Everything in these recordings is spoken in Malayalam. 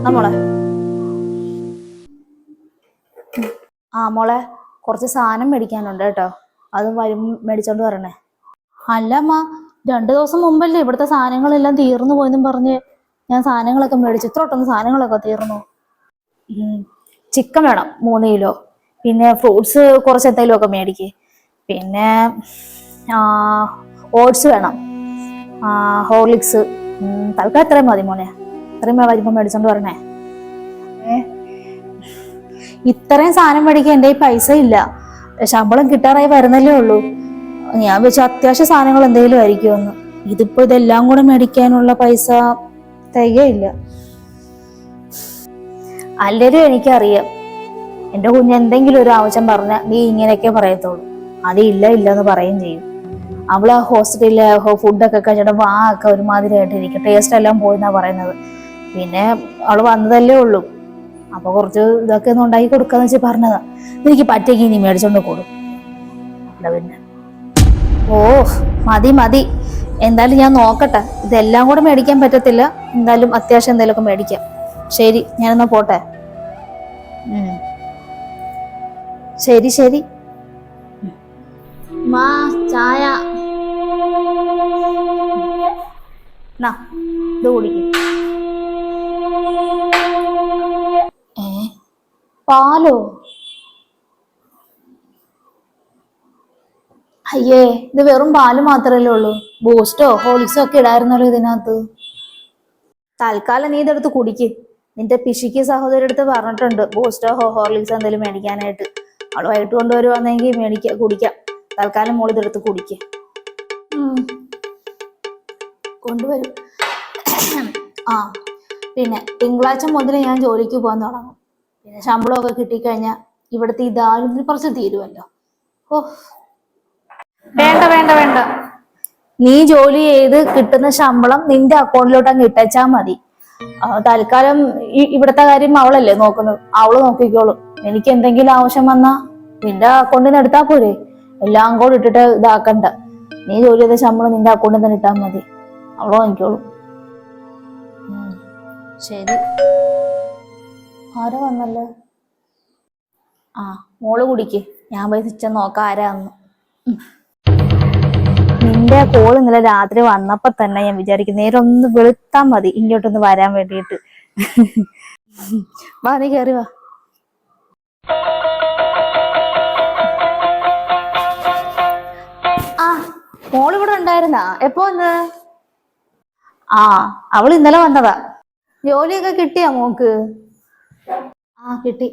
എന്നാ മോളെ. ആ മോളെ കുറച്ച് സാധനം മേടിക്കാനുണ്ട് കേട്ടോ. അത് വരും മേടിച്ചോണ്ട് വരണേ. അല്ല അമ്മ രണ്ടു ദിവസം മുമ്പല്ലേ ഇവിടുത്തെ സാധനങ്ങളെല്ലാം തീർന്നു പോയെന്നും പറഞ്ഞ് ഞാൻ സാധനങ്ങളൊക്കെ മേടിച്ചു. ഇത്ര ഒട്ടൊന്ന് സാധനങ്ങളൊക്കെ തീർന്നു. ചിക്കൻ വേണം മൂന്ന് കിലോ. പിന്നെ ഫ്രൂട്ട്സ് കുറച്ച് എന്തെങ്കിലും ഒക്കെ മേടിക്ക്. പിന്നെ ഓട്സ് വേണം. ഹോർലിക്സ്. തൽക്കാലം ഇത്രയും മതി മോനെ ഇത്രയും വരുമ്പോ മേടിച്ചോണ്ട് വരണേ? ഇത്രയും സാധനം മേടിക്കാൻ എന്റെ പൈസ ഇല്ല. ശമ്പളം കിട്ടാറായി വരുന്നല്ലേ ഉള്ളൂ. ഞാൻ വെച്ച അത്യാവശ്യ സാധനങ്ങൾ എന്തെങ്കിലും ആയിരിക്കുമെന്ന്. ഇതിപ്പോ ഇതെല്ലാം കൂടെ മേടിക്കാനുള്ള പൈസ തികയില്ല. അല്ലരും എനിക്കറിയാം. എന്റെ കുഞ്ഞ് എന്തെങ്കിലും ഒരു ആവശ്യം പറഞ്ഞാൽ നീ ഇങ്ങനെയൊക്കെ പറയത്തുള്ളൂ. അത് ഇല്ല ഇല്ല എന്ന് പറയും ചെയ്യും. അവൾ ഹോസ്പിറ്റലിലെ ഫുഡൊക്കെ കഴിച്ചിട്ട് വാ ഒക്കെ ഒരുമാതിരി ആയിട്ടിരിക്കും. ടേസ്റ്റ് എല്ലാം പോയെന്നാ പറയുന്നത്. പിന്നെ അവൾ വന്നതല്ലേ ഉള്ളൂ. അപ്പൊ കുറച്ച് ഇതൊക്കെ ഒന്ന് ഉണ്ടാക്കി കൊടുക്കാന്ന് വെച്ച് പറഞ്ഞതാ. എനിക്ക് പറ്റേക്ക് നീ മേടിച്ചോണ്ട് കൊടു അവിടെ പിന്നെ. ഓ മതി മതി. എന്തായാലും ഞാൻ നോക്കട്ടെ. ഇതെല്ലാം കൂടെ മേടിക്കാൻ പറ്റത്തില്ല. എന്തായാലും അത്യാവശ്യം എന്തെങ്കിലുമൊക്കെ മേടിക്കാം. ശരി ഞാനെന്നാ പോട്ടെ. ശരി ശരി. മാ ചായ. നാ ഇത് കുടിക്കും. പാലോ? അയ്യേ ഇത് വെറും പാൽ മാത്രമല്ലേ ഉള്ളൂ. ബൂസ്റ്റോ ഹോളിക്സോ ഒക്കെ ഇടായിരുന്നല്ലോ ഇതിനകത്ത്. തൽക്കാലം നീ ഇതെടുത്ത് കുടിക്ക്. നിന്റെ പിശിക്ക് സഹോദരി അടുത്ത് പറഞ്ഞിട്ടുണ്ട് ബൂസ്റ്റോ ഹോ ഹോർലിക്സോ എന്തെങ്കിലും മേടിക്കാനായിട്ട്. അവൾ വൈകിട്ട് കൊണ്ടുവരുവാണെങ്കിൽ മേടിക്ക കുടിക്കാം. തൽക്കാലം മോൾ ഇതെടുത്ത് കുടിക്ക്. കൊണ്ടുവരും. ആ പിന്നെ തിങ്കളാഴ്ച മുതൽ ഞാൻ ജോലിക്ക് പോകാൻ തുടങ്ങും. പിന്നെ ശമ്പളമൊക്കെ കിട്ടിക്കഴിഞ്ഞാൽ ഇവിടുത്തെ ഈ ദാരിദ്ര്യം കുറച്ച് തീരുമല്ലോ ഓ. വേണ്ട വേണ്ട വേണ്ട. നീ ജോലി ചെയ്ത് കിട്ടുന്ന ശമ്പളം നിന്റെ അക്കൗണ്ടിലോട്ട് അങ്ങ് ഇട്ടച്ചാ മതി. തൽക്കാലം ഈ ഇവിടുത്തെ കാര്യം അവളല്ലേ നോക്കുന്നത്? അവൾ നോക്കിക്കോളും. എനിക്ക് എന്തെങ്കിലും ആവശ്യം വന്നാ നിന്റെ അക്കൗണ്ടിൽ നിന്ന് എടുത്താ പോരെ. എല്ലാം കൂടെ ഇട്ടിട്ട് ഇതാക്കണ്ട. നീ ജോലി ചെയ്ത ശമ്പളം നിന്റെ അക്കൗണ്ടിൽ തന്നെ ഇട്ടാ മതി. അവൾ നോക്കിക്കോളും ശരി. ആരാ വന്നല്ലേ. ആ മോൾ കുടിക്ക്. ഞാൻ പോയി സ്വിച്ച് നോക്കാം ആരാന്ന്. നിന്റെ കോൾ ഇന്നലെ രാത്രി വന്നപ്പോ തന്നെ ഞാൻ വിചാരിക്കും നേരെ ഒന്ന് വെളുത്താ മതി ഇങ്ങോട്ടൊന്ന് വരാൻ വേണ്ടിട്ട് വാ നീ കേറി വാ. ആ ഇവിടെ ഉണ്ടായിരുന്നാ? എപ്പോ വന്ന്? ആ അവൾ ഇന്നലെ വന്നതാ. ജോലിയൊക്കെ കിട്ടിയാ മോക്ക് ആ കിട്ടി.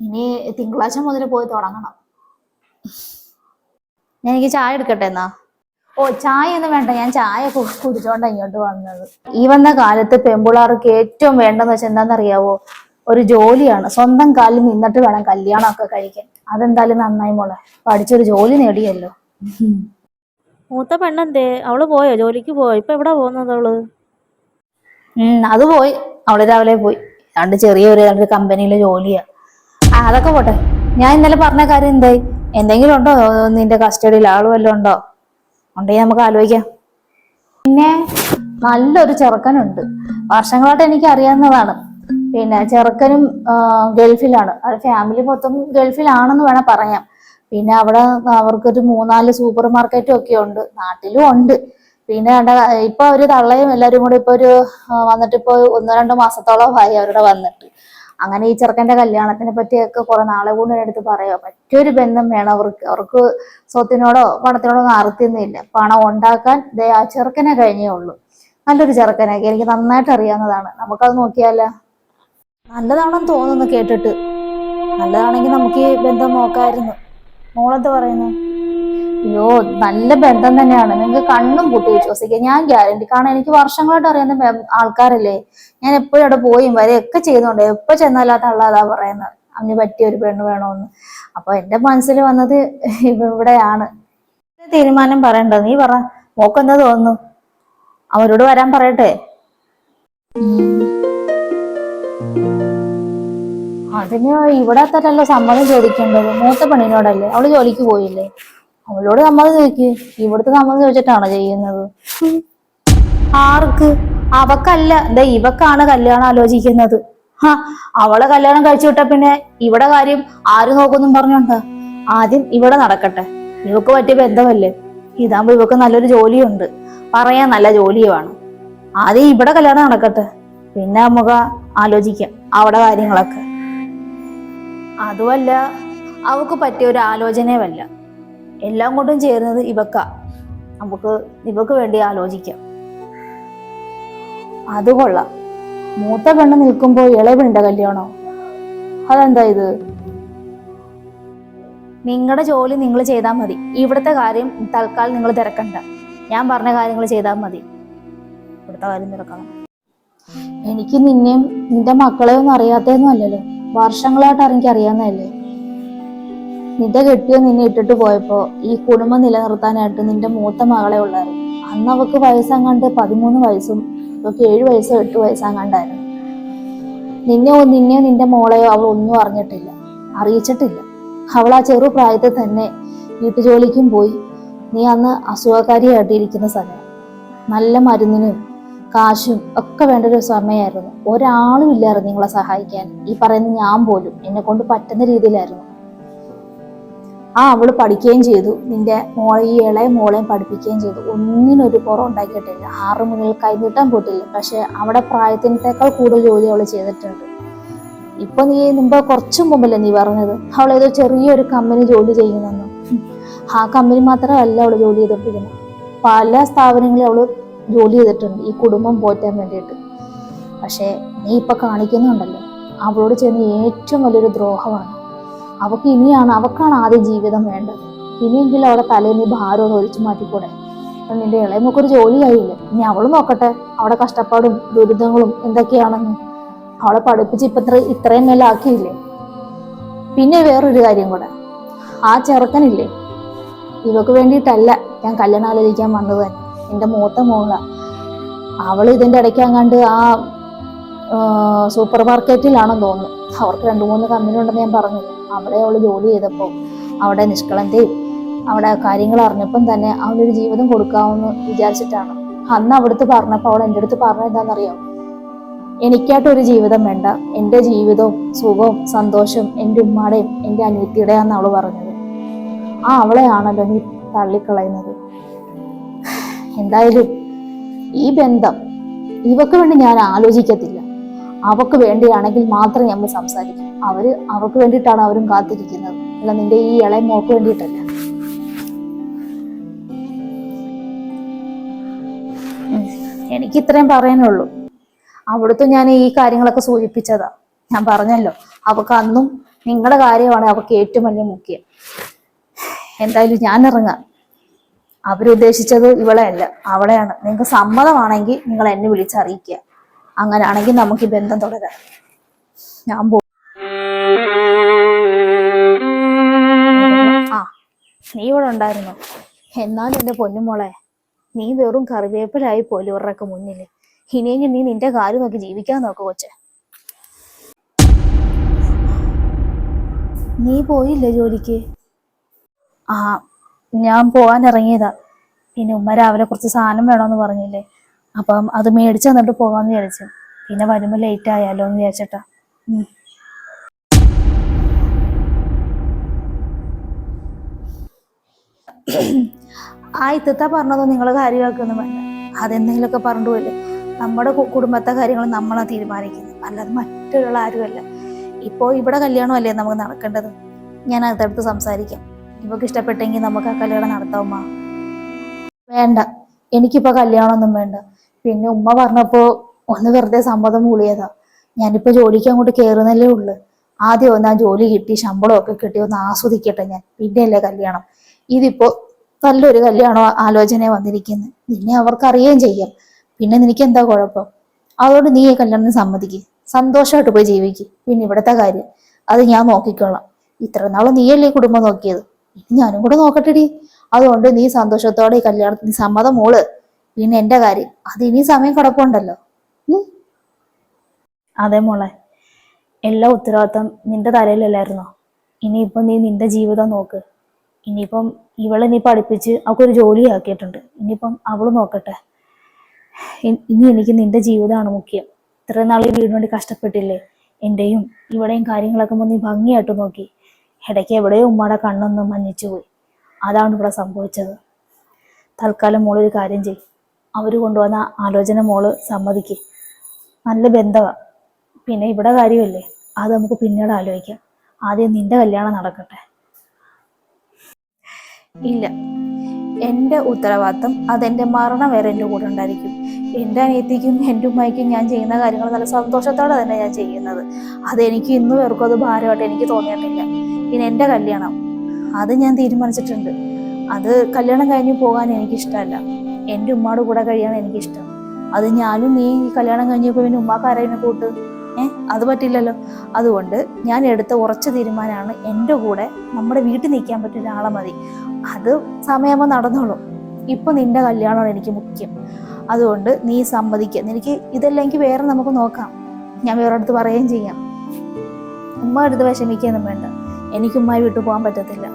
ഇനി തിങ്കളാഴ്ച മുതൽ പോയി തുടങ്ങണം. ഞാൻ എനിക്ക് ചായ എടുക്കട്ടെ എന്നാ? ഓ ചായ ഒന്നും വേണ്ട. ഞാൻ ചായ കുടിച്ചോണ്ടാ ഇങ്ങോട്ട് വന്നത്. ഈ വന്ന കാലത്ത് പെമ്പിളാർക്ക് ഏറ്റവും വേണ്ടെന്ന് വെച്ചാൽ എന്താണെന്നറിയാവോ ഒരു ജോലിയാണ്. സ്വന്തം കാലിൽ നിന്നിട്ട് വേണം കല്യാണം ഒക്കെ കഴിക്കാൻ. അതെന്തായാലും നന്നായി മോളെ. പഠിച്ചൊരു ജോലി നേടിയല്ലോ. മൂത്ത പെണ്ണെന്തേ? അവൾ പോയോ? ജോലിക്ക് പോയോ? ഇപ്പൊ എവിടാ പോകുന്നത് അവൾ? ഉം അത് പോയി. അവൾ രാവിലെ പോയി. രണ്ട് ചെറിയൊരു രണ്ട് കമ്പനിയിലെ ജോലിയാ. ആ അതൊക്കെ പോട്ടെ. ഞാൻ ഇന്നലെ പറഞ്ഞ കാര്യം എന്തായി? എന്തെങ്കിലും ഉണ്ടോ? നിന്റെ കസ്റ്റഡിയിൽ ആൾ വല്ലതും ഉണ്ടോ? ഉണ്ടെങ്കിൽ നമുക്ക് ആലോചിക്കാം. പിന്നെ നല്ലൊരു ചെറുക്കനുണ്ട്. വർഷങ്ങളായിട്ട് എനിക്ക് അറിയാവുന്നതാണ്. പിന്നെ ചെറുക്കനും ഗൾഫിലാണ്. അത് ഫാമിലി മൊത്തം ഗൾഫിലാണെന്ന് വേണം പറയാം. പിന്നെ അവിടെ അവർക്കൊരു മൂന്നാൽ സൂപ്പർ മാർക്കറ്റും ഒക്കെ ഉണ്ട്. നാട്ടിലും ഉണ്ട്. പിന്നെ കണ്ട ഇപ്പൊ അവർ തള്ളയും എല്ലാരും കൂടി ഇപ്പൊ ഒരു വന്നിട്ട് ഇപ്പൊ ഒന്നോ രണ്ടോ മാസത്തോളമായി അവരുടെ വന്നിട്ട്. അങ്ങനെ ഈ ചെറുക്കന്റെ കല്യാണത്തിനെ പറ്റിയൊക്കെ കുറെ നാളെ കൂടെ എടുത്ത് പറയാം. മറ്റൊരു ബന്ധം വേണം അവർക്ക്. അവർക്ക് സ്വത്തിനോടോ പണത്തിനോടോ ഒന്നും അറുത്തിന്നില്ല പണം ഉണ്ടാക്കാൻ ദേ ആ ചെറുക്കനെ കഴിഞ്ഞേ ഉള്ളൂ. നല്ലൊരു ചെറുക്കനൊക്കെ എനിക്ക് നന്നായിട്ട് അറിയാവുന്നതാണ്. നമുക്കത് നോക്കിയാലോ? നല്ലതാണെന്ന് തോന്നുന്നു കേട്ടിട്ട്. നല്ലതാണെങ്കിൽ നമുക്ക് ഈ ബന്ധം നോക്കായിരുന്നു മോളെന്ത് പറയുന്നു? അയ്യോ നല്ല ബന്ധം തന്നെയാണ്. നിങ്ങൾക്ക് കണ്ണും പൂട്ടി വിശ്വസിക്കുക ഞാൻ ഗ്യാരണ്ടി കാരണം എനിക്ക് വർഷങ്ങളായിട്ട് അറിയുന്ന ആൾക്കാരല്ലേ? ഞാൻ എപ്പോഴും അവിടെ പോയും വരെയൊക്കെ ചെയ്യുന്നുണ്ട് എപ്പോ ചെന്നാലാത്ത ആളാതാ പറയുന്നത്. അതിന് പറ്റിയ ഒരു പെണ്ണ് വേണമെന്ന് അപ്പൊ എന്റെ മനസ്സിൽ വന്നത് ഇവ- ഇവിടെയാണ്. തീരുമാനം പറയണ്ട നീ പറ. മോക്കെന്താ തോന്നുന്നു? അവരോട് വരാൻ പറയട്ടെ. അതിന് ഇവിടെ തന്നെയല്ലോ സമ്മതം ചോദിക്കേണ്ടത്? മൂത്ത പെണ്ണിനോടല്ലേ? അവൾ ജോലിക്ക് പോയില്ലേ? അവളോട് നമ്മൾ ചോദിക്ക്. ഇവിടുത്തെ നമ്മൾ ചോദിച്ചിട്ടാണോ ചെയ്യുന്നത്? ആർക്ക്? അവക്കല്ല. ദേ ഇവക്കാണ് കല്യാണം ആലോചിക്കുന്നത്. അവളെ കല്യാണം കഴിച്ചു വിട്ട പിന്നെ ഇവിടെ കാര്യം ആര് നോക്കുന്നു പറഞ്ഞോണ്ട. ആദ്യം ഇവിടെ നടക്കട്ടെ. ഇവക്ക് പറ്റിയ ബന്ധമല്ലേ? ഇതാകുമ്പോ ഇവക്ക് നല്ലൊരു ജോലിയുണ്ട്. പറയാൻ നല്ല ജോലിയുമാണ് ആദ്യം ഇവിടെ കല്യാണം നടക്കട്ടെ. പിന്നെ നമുക്ക് ആലോചിക്കാം അവിടെ കാര്യങ്ങളൊക്കെ. അതുമല്ല അവക്ക് പറ്റിയ ഒരു ആലോചനയുമല്ല. എല്ലാം കൊണ്ടും ചേരുന്നത് ഇവക്ക. നമുക്ക് ഇവക്ക് വേണ്ടി ആലോചിക്കാം. അത് കൊള്ളാം. മൂത്ത പെണ്ണ് നിൽക്കുമ്പോൾ ഇളവുണ്ട കല്യാണോ? അതെന്താ ഇത്? നിങ്ങളുടെ ജോലി നിങ്ങൾ ചെയ്താൽ മതി. ഇവിടുത്തെ കാര്യം തൽക്കാലം നിങ്ങൾ തിരക്കണ്ട. ഞാൻ പറഞ്ഞ കാര്യങ്ങൾ ചെയ്താൽ മതി. ഇവിടുത്തെ കാര്യം തിരക്കണം. എനിക്ക് നിന്നെയും നിന്റെ മക്കളെയൊന്നും അറിയാത്തതൊന്നും അല്ലല്ലോ. വർഷങ്ങളായിട്ട് എനിക്ക് അറിയാവുന്നതല്ലേ? നിന്റെ കെട്ടിയോ നിന്നെ ഇട്ടിട്ട് പോയപ്പോ ഈ കുടുംബം നിലനിർത്താനായിട്ട് നിന്റെ മൂത്ത മകളെ ഉള്ളായിരുന്നു. അന്ന് അവക്ക് വയസ്സങ്ങാണ്ട് പതിമൂന്ന് വയസ്സും ഇവക്ക് ഏഴ് വയസ്സോ എട്ട് വയസ്സങ്ങാണ്ടായിരുന്നു. നിന്നെ നിന്നെയോ നിന്റെ മോളെയോ അവൾ ഒന്നും അറിഞ്ഞിട്ടില്ല അറിയിച്ചിട്ടില്ല. അവൾ ആ ചെറു പ്രായത്തിൽ തന്നെ വീട്ടുജോലിക്കും പോയി. നീ അന്ന് അസുഖക്കാരിയായിട്ടിരിക്കുന്ന സമയം. നല്ല മരുന്നിനും കാശും ഒക്കെ വേണ്ട ഒരു സമയമായിരുന്നു. ഒരാളും ഇല്ലായിരുന്നു നിങ്ങളെ സഹായിക്കാൻ. ഈ പറയുന്ന ഞാൻ പോലും എന്നെ കൊണ്ട് പറ്റുന്ന രീതിയിലായിരുന്നു. ആ അവൾ പഠിക്കുകയും ചെയ്തു. നിന്റെ മോളെ ഈ ഇളയ മോളെയും പഠിപ്പിക്കുകയും ചെയ്തു. ഒന്നിനൊരു കുറവ് ഉണ്ടാക്കിയിട്ടില്ല. ആറ് മുതൽ കൈനീട്ടാൻ പോയിട്ടില്ല പക്ഷെ അവിടെ പ്രായത്തിനേക്കാൾ കൂടുതൽ ജോലി അവൾ ചെയ്തിട്ടുണ്ട്. ഇപ്പൊ നീ മുമ്പ് കുറച്ചു മുമ്പല്ലേ നീ പറഞ്ഞത്? അവൾ ഏതോ ചെറിയൊരു കമ്പനി ജോലി ചെയ്യുന്നെന്ന്. ആ കമ്പനി മാത്രമല്ല അവൾ ജോലി ചെയ്തോണ്ടിരിക്കുന്നത് പല സ്ഥാപനങ്ങളിൽ അവൾ ജോലി ചെയ്തിട്ടുണ്ട്. ഈ കുടുംബം പോറ്റാൻ വേണ്ടിയിട്ട്. പക്ഷേ നീ ഇപ്പൊ കാണിക്കുന്നുണ്ടല്ലോ. അവളോട് ചെയ്യുന്ന ഏറ്റവും വലിയൊരു ദ്രോഹമാണ്. അവക്ക് ഇനിയാണ് അവക്കാണ് ആദ്യം ജീവിതം വേണ്ടത്. ഇനിയെങ്കിലും അവിടെ നീ ഭാരം ഒന്ന് ഒഴിച്ചു മാറ്റിക്കൂടെ? അപ്പം നിന്റെ ഇളയമൊക്കെ ഒരു ജോലിയായില്ലേ? ഇനി അവൾ നോക്കട്ടെ അവിടെ കഷ്ടപ്പാടും ദുരിതങ്ങളും എന്തൊക്കെയാണെന്ന്. അവളെ പഠിപ്പിച്ച് ഇപ്പൊ ഇത്ര ഇത്രയും മേലെ ആക്കിയില്ലേ? പിന്നെ വേറൊരു കാര്യം കൂടെ. ആ ചെറുക്കനില്ലേ? ഇവക്ക് വേണ്ടിയിട്ടല്ല ഞാൻ കല്യാണം ആലോചിക്കാൻ വന്നത്. എന്റെ മൂത്ത മോള. അവൾ ഇതിന്റെ ഇടയ്ക്ക് അങ്ങാണ്ട് ആ സൂപ്പർ മാർക്കറ്റിലാണെന്ന് തോന്നുന്നു. അവർക്ക് രണ്ടു മൂന്ന് കമ്പനി ഉണ്ടെന്ന് ഞാൻ പറഞ്ഞു. അവിടെ അവൾ ജോലി ചെയ്തപ്പോൾ അവിടെ നിഷ്കളന്തയും അവിടെ കാര്യങ്ങൾ അറിഞ്ഞപ്പം തന്നെ അവനൊരു ജീവിതം കൊടുക്കാമെന്ന് വിചാരിച്ചിട്ടാണ്. അന്ന് അവിടുത്തെ പറഞ്ഞപ്പോൾ അവൾ എന്റെ അടുത്ത് പറഞ്ഞത് എന്താണെന്നറിയാം? എനിക്കായിട്ടൊരു ജീവിതം വേണ്ട. എന്റെ ജീവിതവും സുഖവും സന്തോഷവും എന്റെ ഉമ്മാടെയും എന്റെ അനിയത്തിയുടെയാന്ന് അവൾ പറഞ്ഞത്. ആ അവളെയാണല്ലോ നീ തള്ളിക്കളയുന്നത്. എന്തായാലും ഈ ബന്ധം ഇവക്ക് വേണ്ടി ഞാൻ ആലോചിക്കത്തില്ല. അവക്ക് വേണ്ടിയാണെങ്കിൽ മാത്രം നമ്മൾ സംസാരിക്കും. അവർ അവർക്ക് വേണ്ടിയിട്ടാണ് അവരും കാത്തിരിക്കുന്നത്. അല്ല നിന്റെ ഈ ഇളയ മോക്ക് വേണ്ടിയിട്ടല്ല. എനിക്ക് ഇത്രയും പറയാനുള്ളൂ. അവിടുത്തെ ഞാൻ ഈ കാര്യങ്ങളൊക്കെ സൂചിപ്പിച്ചതാ. ഞാൻ പറഞ്ഞല്ലോ അവക്ക് അന്നും നിങ്ങളുടെ കാര്യമാണ് അവക്ക് ഏറ്റവും വലിയ മുഖ്യം. എന്തായാലും ഞാൻ ഇറങ്ങാം. അവരുദ്ദേശിച്ചത് ഇവളെയല്ല അവളെയാണ്. നിങ്ങൾക്ക് സമ്മതമാണെങ്കിൽ നിങ്ങൾ എന്നെ വിളിച്ചറിയിക്കുക. അങ്ങനെയാണെങ്കിൽ നമുക്ക് ഈ ബന്ധം തുടരാം. ഞാൻ പോ ആ നീ ഇവിടെ ഉണ്ടായിരുന്നു? എന്നാലും എന്റെ പൊന്നുമോളെ നീ വെറും കറിവേപ്പിലായി പോലും ഇവരുടെയൊക്കെ മുന്നിൽ ഇനിയെങ്കിൽ നീ നിന്റെ കാര്യം നോക്കി ജീവിക്കാൻ നോക്ക് കൊച്ചെ. നീ പോയില്ലേ ജോലിക്ക്? ആ ഞാൻ പോകാൻ ഇറങ്ങിയതാ. പിന്നെ ഉമ്മ രാവിലെ കുറച്ച് സാധനം വേണമെന്ന് പറഞ്ഞില്ലേ? അപ്പം അത് മേടിച്ച് തന്നിട്ട് പോകാന്ന് വിചാരിച്ചു. പിന്നെ വരുമ്പോൾ ലേറ്റ് ആയാലോ എന്ന് വിചാരിച്ചിട്ടാ. ആ ഇത്ത പറഞ്ഞതൊന്നും നിങ്ങൾ കാര്യമാക്കൊന്നും വേണ്ട. അതെന്തെങ്കിലുമൊക്കെ പറഞ്ഞു പോയില്ലേ നമ്മുടെ കുടുംബത്തെ കാര്യങ്ങൾ നമ്മളാ തീരുമാനിക്കുന്നത് അല്ലാതെ മറ്റുള്ള ആരുമല്ല. ഇപ്പോൾ ഇവിടെ കല്യാണമല്ലേ നമുക്ക് നടക്കേണ്ടത്? ഞാൻ അടുത്തടുത്ത് സംസാരിക്കാം. ഇവക്ക് ഇഷ്ടപ്പെട്ടെങ്കിൽ നമുക്ക് ആ കല്യാണം നടത്താവുമ്മ വേണ്ട. എനിക്കിപ്പോ കല്യാണമൊന്നും വേണ്ട. പിന്നെ ഉമ്മ പറഞ്ഞപ്പോ ഒന്ന് വെറുതെ സമ്മതം മൂളിയതാ. ഞാനിപ്പോ ജോലിക്ക് അങ്ങോട്ട് കയറുന്നല്ലേ ഉള്ളു. ആദ്യം ഒന്ന് ആ ജോലി കിട്ടി ശമ്പളം ഒക്കെ കിട്ടി ഒന്ന് ആസ്വദിക്കട്ടെ ഞാൻ. പിന്നെയല്ലേ കല്യാണം. ഇതിപ്പോ നല്ലൊരു കല്യാണ ആലോചന വന്നിരിക്കുന്നു. നിന്നെ അവർക്ക് അറിയുകയും ചെയ്യാം. പിന്നെ നിനക്ക് എന്താ കുഴപ്പം? അതുകൊണ്ട് നീ ഈ കല്യാണത്തിന് സമ്മതിക്ക്. സന്തോഷമായിട്ട് പോയി ജീവിക്ക്. പിന്നെ ഇവിടുത്തെ കാര്യം. അത് ഞാൻ നോക്കിക്കൊള്ളാം. ഇത്ര നാളും നീയല്ലേ കുടുംബം നോക്കിയത്? ഇനി ഞാനും കൂടെ നോക്കട്ടെടി. അതുകൊണ്ട് നീ സന്തോഷത്തോടെ ഈ കല്യാണത്തിന് സമ്മതം മോൾ. പിന്നെ എന്റെ കാര്യം. അത് ഇനി സമയം കിടപ്പുണ്ടല്ലോ. അതെ മോളെ. എല്ലാ ഉത്തരവാദിത്തം നിന്റെ തലയിലല്ലായിരുന്നോ? ഇനിയിപ്പം നീ നിന്റെ ജീവിതം നോക്ക്. ഇനിയിപ്പം ഇവളെ നീ പഠിപ്പിച്ച് അവൾക്കൊരു ജോലി ആക്കിയിട്ടുണ്ട്. ഇനിയിപ്പം അവൾ നോക്കട്ടെ. ഇനി എനിക്ക് നിന്റെ ജീവിതമാണ് മുഖ്യം. ഇത്ര നാൾ ഈ വീടിന് വേണ്ടി കഷ്ടപ്പെട്ടില്ലേ? എന്റെയും ഇവിടെയും കാര്യങ്ങളൊക്കെ നീ ഭംഗിയായിട്ട് നോക്കി. ഇടയ്ക്ക് എവിടെയോ ഉമ്മയുടെ കണ്ണൊന്നും മഞ്ഞിച്ചു പോയി. അതാണ് ഇവിടെ സംഭവിച്ചത്. തൽക്കാലം മോളൊരു കാര്യം ചെയ്യും. അവർ കൊണ്ടുവന്ന ആലോചന മോൾ സമ്മതിക്ക്. നല്ല ബന്ധമാണ് പിന്നെ ഇവിടെ കാര്യമല്ലേ? അത് നമുക്ക് പിന്നീട് ആലോചിക്കാം. ആദ്യം നിന്റെ കല്യാണം നടക്കട്ടെ. ഇല്ല. എന്റെ ഉത്തരവാദിത്തം അതെന്റെ മരണം വരെ എന്റെ കൂടെ ഉണ്ടായിരിക്കും. എന്റെ അനിയത്തിക്കും എന്റെ ഉമ്മയ്ക്കും ഞാൻ ചെയ്യുന്ന കാര്യങ്ങൾ നല്ല സന്തോഷത്തോടെ തന്നെ ഞാൻ ചെയ്യുന്നത്. അതെനിക്ക് ഇന്ന് പേർക്കും അത് ഭാരമായിട്ട് എനിക്ക് തോന്നിയിട്ടില്ല. പിന്നെ എന്റെ കല്യാണം. അത് ഞാൻ തീരുമാനിച്ചിട്ടുണ്ട്. അത് കല്യാണം കഴിഞ്ഞ് പോകാൻ എനിക്കിഷ്ടമല്ല. എന്റെ ഉമ്മയുടെ കൂടെ കഴിയാൻ എനിക്കിഷ്ടം. അത് ഞാനും നീ കല്യാണം കഴിഞ്ഞപ്പോൾ പിന്നെ ഉമ്മാക്കാരായിരുന്നു കൂട്ട്? ഏഹ് അത് പറ്റില്ലല്ലോ. അതുകൊണ്ട് ഞാൻ എടുത്ത ഉറച്ച തീരുമാനമാണ് എന്റെ കൂടെ നമ്മുടെ വീട്ടിൽ നിൽക്കാൻ പറ്റിയ ഒരാളെ മതി. അത് സമയമാകുമ്പോൾ നടന്നോളും. ഇപ്പൊ നിന്റെ കല്യാണമാണ് എനിക്ക് മുഖ്യം. അതുകൊണ്ട് നീ സമ്മതിക്കുക നിനക്ക് ഇതല്ലെങ്കിൽ വേറെ നമുക്ക് നോക്കാം. ഞാൻ വേറെ അടുത്ത് പറയുകയും ചെയ്യാം. ഉമ്മ എടുത്ത് വിഷമിക്കുകയൊന്നും വേണ്ട. എനിക്ക് ഉമ്മായി വീട്ടിൽ പോകാൻ പറ്റത്തില്ല.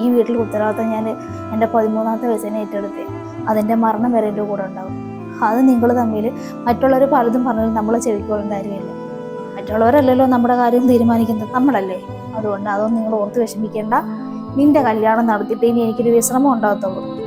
ഈ വീട്ടിൽ ഉത്തരവാദിത്തം ഞാൻ എന്റെ പതിമൂന്നാമത്തെ വയസ്സിനെ ഏറ്റെടുത്തേ. അതെന്റെ മരണം വരെ എന്റെ കൂടെ ഉണ്ടാവും. അത് നിങ്ങൾ തമ്മിൽ മറ്റുള്ളവർ പലതും പറഞ്ഞാലും നമ്മളെ ചെവിക്കോളും കാര്യമില്ല. മറ്റുള്ളവരല്ലല്ലോ നമ്മുടെ കാര്യം തീരുമാനിക്കുന്നത് നമ്മളല്ലേ? അതുകൊണ്ട് അതൊന്നും നിങ്ങൾ ഓർത്ത് വിഷമിക്കേണ്ട. നിന്റെ കല്യാണം നടത്തിയിട്ട് ഇനി എനിക്കൊരു വിശ്രമം ഉണ്ടാകത്തുള്ളൂ?